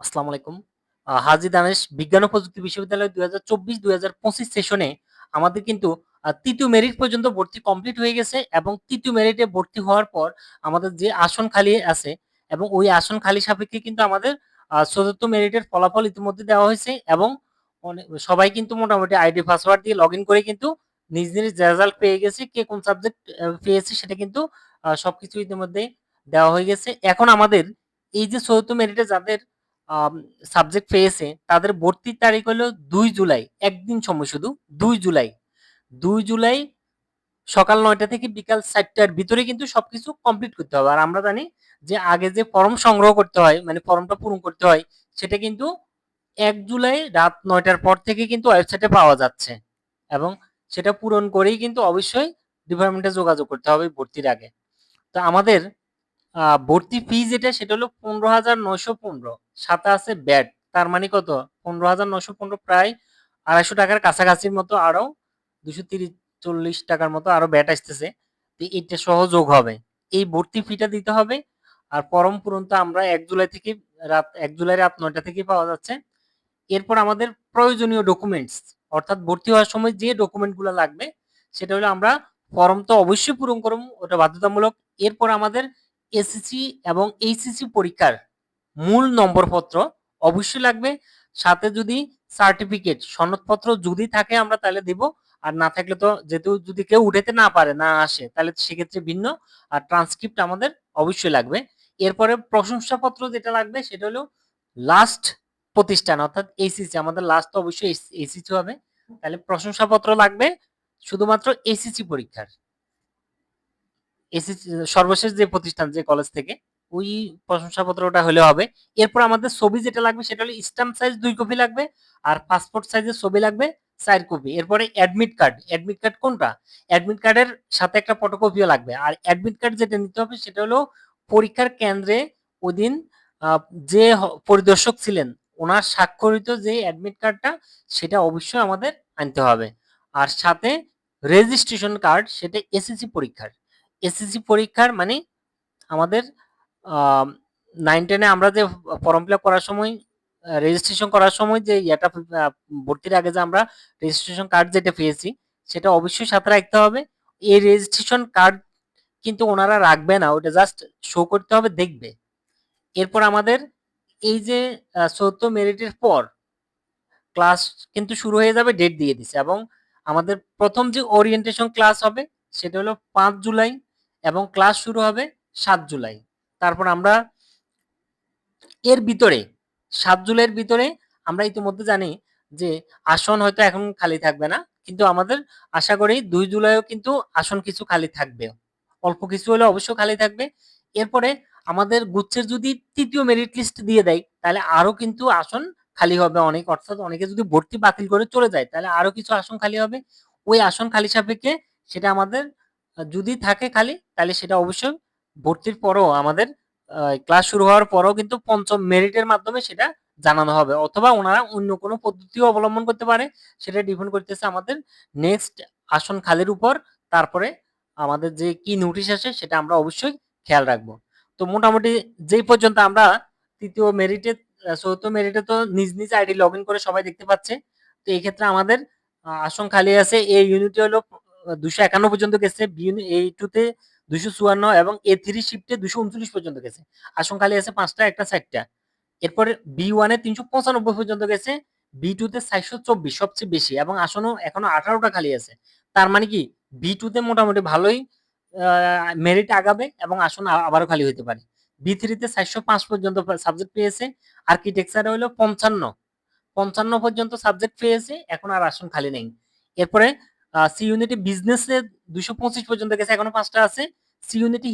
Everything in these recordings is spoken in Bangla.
আসসালামু আলাইকুম। হাজী দানেশ বিজ্ঞান ও প্রযুক্তি বিশ্ববিদ্যালয় ২০২৪-২০২৫ সেশনে আমাদের কিন্তু তৃতীয় মেরিট পর্যন্ত ভর্তি কমপ্লিট হয়ে গেছে এবং তৃতীয় মেরিটে ভর্তি হওয়ার পর আমাদের যে আসন খালি আছে এবং ওই আসন খালি সাপেক্ষে কিন্তু আমাদের আ ৪র্থ মেরিটের ফলাফল ইতিমধ্যে দেওয়া হয়েছে এবং সবাই কিন্তু মোটামুটি আইডি পাসওয়ার্ড দিয়ে লগইন করে কিন্তু নিজ, নিজ রেজাল্ট পেয়ে গেছে। কে কোন সাবজেক্ট পেয়েছে সেটা কিন্তু সবকিছু ইতিমধ্যে দেওয়া হয়ে গেছে। এখন আমাদের এই যে ৪র্থ মেরিটে যাদের সাবজেক্ট পেয়েছে, তাদের ভর্তির তারিখ হলো দুই জুলাই। একদিন সময় শুধু, দুই জুলাই। দুই জুলাই সকাল নয়টা থেকে বিকাল ৪ঃ০০ টার ভিতরে কিন্তু সবকিছু কমপ্লিট করতে হবে। আর আমরা জানি যে আগে যে ফর্ম সংগ্রহ করতে হয় মানে ফর্মটা পূরণ করতে হয়, সেটা কিন্তু এক জুলাই রাত নয়টার পর থেকে কিন্তু ওয়েবসাইটে পাওয়া যাচ্ছে। এবং সেটা পূরণ করেই কিন্তু অবশ্যই ডিপার্টমেন্টে যোগাযোগ করতে হবে ভর্তির আগে। তো আমাদের ভর্তি ফি যেটা সেটা হলো ১৫,৯১৫ সাথে আছে ব্যাট। তার মানে কত? ১৫,৯১৫ প্রায় ৳২৫০ টাকার কাছাকাছির মতো আরও ২৩০-৪০ টাকার মতো আরও ব্যাট আসতেছে। এটা সহ যোগ হবে। এই ভর্তি ফিটা দিতে হবে। আর ফরম পূরণ তো আমরা এক জুলাই থেকে রাত এক জুলাই রাত নয়টা থেকেই পাওয়া যাচ্ছে। এরপর আমাদের প্রয়োজনীয় ডকুমেন্টস অর্থাৎ ভর্তি হওয়ার সময় যে ডকুমেন্টগুলা লাগবে সেটা হলো আমরা ফর্ম তো অবশ্যই পূরণ করব। ওটা বাধ্যতামূলক। এরপর আমাদের এসএসসি এবং এইচএসসি পরীক্ষার মূল নম্বরপত্র অবশ্যই লাগবে। সাথে যদি সার্টিফিকেট সনদপত্র যদি থাকে আমরা তাহলে দিব। আর না থাকলে তো যেহেতু যদি কেউ উঠাইতে না পারে, না আসে তাহলে সেক্ষেত্রে ভিন্ন। আর ট্রান্সক্রিপ্ট আমাদের অবশ্যই লাগবে। এরপরে প্রশংসাপত্র যেটা লাগবে সেটা হলো লাস্ট প্রতিষ্ঠান অর্থাৎ এইচএসসি আমাদের লাস্ট তো অবশ্যই এইচএসসি হবে। তাহলে প্রশংসাপত্র লাগবে শুধুমাত্র এইচএসসি পরীক্ষার। এসএসসি সর্বশেষ যে প্রতিষ্ঠান যে কলেজ থেকে, ওই প্রশংসাপত্রটা হলে হবে। এরপর আমাদের ছবি যেটা লাগবে সেটা হলো স্ট্যাম্প সাইজ দুই কপি লাগবে। আর পাসপোর্ট সাইজের ছবি লাগবে চার কপি। এরপরে অ্যাডমিট কার্ড। অ্যাডমিট কার্ড কোনটা? অ্যাডমিট কার্ডের সাথে একটা ফটোকপিও লাগবে। আর অ্যাডমিট কার্ড যেটা নিতে হবে সেটা হলো পরীক্ষার কেন্দ্রে ওইদিন আ, যে পরিদর্শক ছিলেন, ওনার স্বাক্ষরিত যে অ্যাডমিট কার্ডটা সেটা অবশ্যই আমাদের আনতে হবে। আর সাথে রেজিস্ট্রেশন কার্ড সেটা এসএসসি পরীক্ষার। এসএসসি পরীক্ষার মানে আমাদের নাইন 9-10 আমরা যে ফর্ম ফিল করার সময় রেজিস্ট্রেশন করার সময় যে ইয়াটা ভর্তির আগে যে আমরা রেজিস্ট্রেশন কার্ড যেটা পেয়েছি, সেটা অবশ্যই সাথে রাখতে হবে। এই রেজিস্ট্রেশন কার্ড কিন্তু ওনারা রাখবে না। ওটা জাস্ট শো করতে হবে, দেখবে। এরপর আমাদের এই যে ৪র্থ মেরিটের পর ক্লাস কিন্তু শুরু হয়ে যাবে ডেট দিয়ে দিছে এবং আমাদের প্রথম যে ওরিয়েন্টেশন ক্লাস হবে, সেটা হলো পাঁচ জুলাই এবং ক্লাস শুরু হবে সাত জুলাই। তারপর আমরা এর ভিতরে ৭ জুলাইয়ের ভিতরে আমরা ইতিমধ্যে জানি যে আসন হয়তো এখন খালি থাকবে না। কিন্তু আমাদের আশা করি দুই জুলাইও কিন্তু আসন কিছু খালি থাকবে। অল্প কিছু হলে অবশ্যই খালি থাকবে। এরপরে আমাদের গুচ্ছের যদি তৃতীয় মেরিট লিস্ট দিয়ে দেয়, তাহলে আরও কিন্তু আসন খালি হবে অনেক। অর্থাৎ অনেকে যদি ভর্তি বাতিল করে চলে যায়, তাহলে আরও কিছু আসন খালি হবে। ওই আসন খালি সাপেক্ষে সেটা আমাদের যদি থাকে খালি তাহলে সেটা অবশ্যই ভর্তির পরও আমাদের ক্লাস শুরু হওয়ার পরেও কিন্তু পঞ্চম মেরিটের মাধ্যমে সেটা জানানো হবে। অথবা ওনারা অন্য কোনো পদ্ধতিও অবলম্বন করতে পারে। সেটা ডিপেন্ড করতেছে আমাদের নেক্সট আসন খালির উপর। তারপরে আমাদের যে কি নোটিশ আসে সেটা আমরা অবশ্যই খেয়াল রাখব। তো মোটামুটি যেই পর্যন্ত আমরা তৃতীয় মেরিটে ৪র্থ মেরিটে তো নিজ, নিজ আইডি লগইন করে সবাই দেখতে পাচ্ছে। তো এই ক্ষেত্রে আমাদের আসন খালি আছে। এ ইউনিটে হলো আ ২৫১ পর্যন্ত গেছে। বি ইউনি A2 তে ২৫৪ এবং A3 শিফটে ২৩৯ পর্যন্ত গেছে। আসন খালি আছে পাঁচটা, একটা ৪ টা। এরপরে B1 এ ৩৯৫ পর্যন্ত গেছে। B2 তে ৪২৪ সবচেয়ে বেশি এবং আসনও এখনও আঠারোটা খালি আছে। তার মানে কি B2 তে মোটামুটি ভালোই মেরিট আগাবে এবং আসন আবারও খালি হইতে পারে। B3 তে ৪০৫ পর্যন্ত সাবজেক্ট পেয়েছে। আর্কিটেকচারে হইল ৫৫ ৫৫ পর্যন্ত সাবজেক্ট পেয়েছে। এখন আর আসন খালি নেই। এরপরে সি ইউনিটে বিজনেসে ২২৫ পর্যন্ত গেছে। এখনও ৫ টা আছে। সি ইউনিটে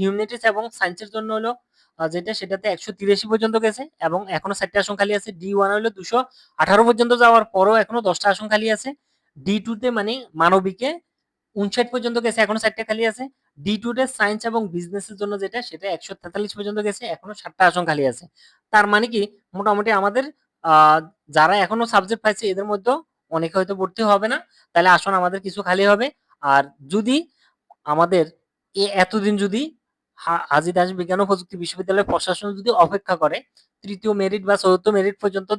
হিউম্যানিটিস এবং সায়েন্সের জন্য হলো যেটা সেটাতে ১৮৩ পর্যন্ত গেছে এবং এখনও ৪ টা আসন খালি আছে। ডি ওয়ান হলো ২১৮ পর্যন্ত যাওয়ার পরেও এখনও দশটা আসন খালি আছে। D2 তে মানে মানবিকে ৫৯ পর্যন্ত গেছে। এখনও ৪ খালি আছে। D2 তে সায়েন্স এবং বিজনেসের জন্য যেটা, সেটা ১৪৩ পর্যন্ত গেছে। এখনও ৭ টা আসন খালি আছে। তার মানে কি, মোটামুটি আমাদের যারা এখনও সাবজেক্ট পাইছে, এদের মধ্যেও অনেকে হয়তো ভর্তি হবে না। তাহলে আসন আমাদের কিছু খালি হবে। আর যদি আমাদের এতদিন যদি হাজী দাস বিজ্ঞান ও প্রযুক্তি বিশ্ববিদ্যালয়ের প্রশাসন যদি অপেক্ষা করে, তৃতীয় মেরিট বা চতুর্থ মেরিট পর্যন্ত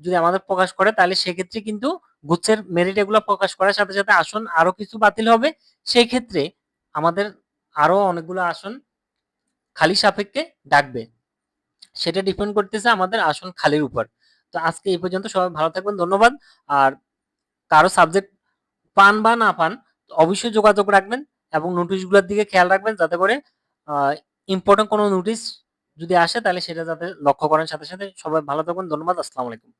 যদি আমাদের প্রকাশ করে, তাহলে সেক্ষেত্রে কিন্তু গুচ্ছের মেরিট এগুলো প্রকাশ করার সাথে সাথে আসন, আরও কিছু বাতিল হবে সেই ক্ষেত্রে আমাদের আরও অনেকগুলো আসন খালি সাপেক্ষে ডাকবে সেটা ডিপেন্ড করতেছে আমাদের আসন খালির উপর তো আজকে এই পর্যন্ত সবাই ভালো থাকবেন, ধন্যবাদ আর কারও সাবজেক্ট পান বা না পান, অবশ্যই যোগাযোগ রাখবেন এবং নোটিশগুলোর দিকে খেয়াল রাখবেন যাতে করে ইম্পর্টেন্ট কোনো নোটিশ যদি আসে তাহলে সেটা যাতে লক্ষ্য করেন সাথে সাথে। সবাই ভালো থাকবেন ধন্যবাদ, আসসালামু আলাইকুম।